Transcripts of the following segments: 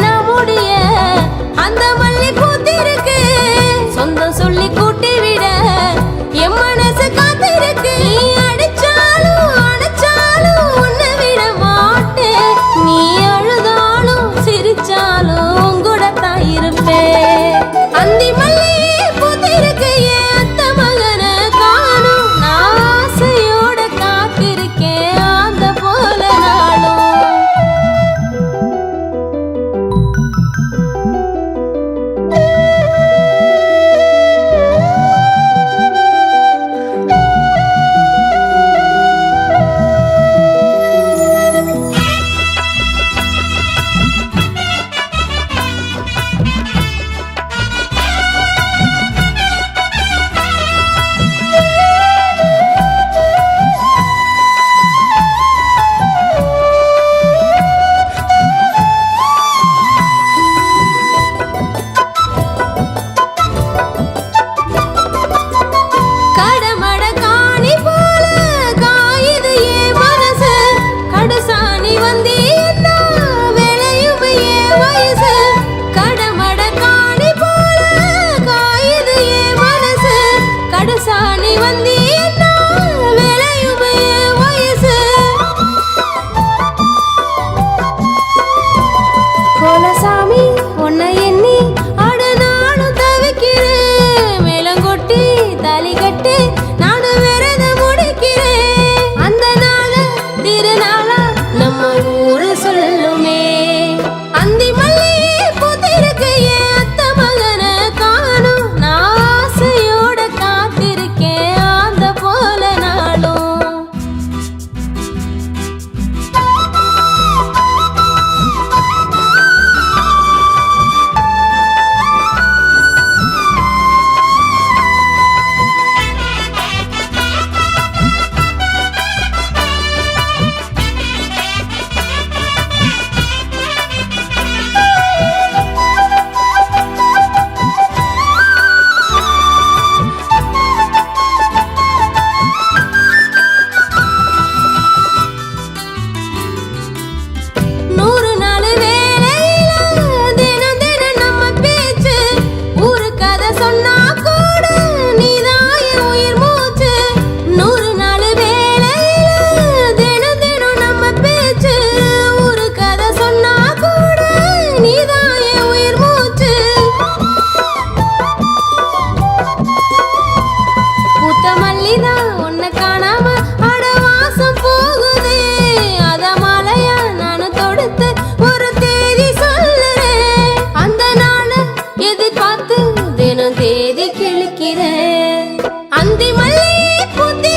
நிலாவுடைய அந்த மல்லி பூத்திருக்கு. சொந்தம் சொல்லி கூட்டி விட நடுசாணி வந்தி விளையுமைய வயசு. கோலசாமி உன்னை எண்ணி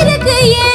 这个夜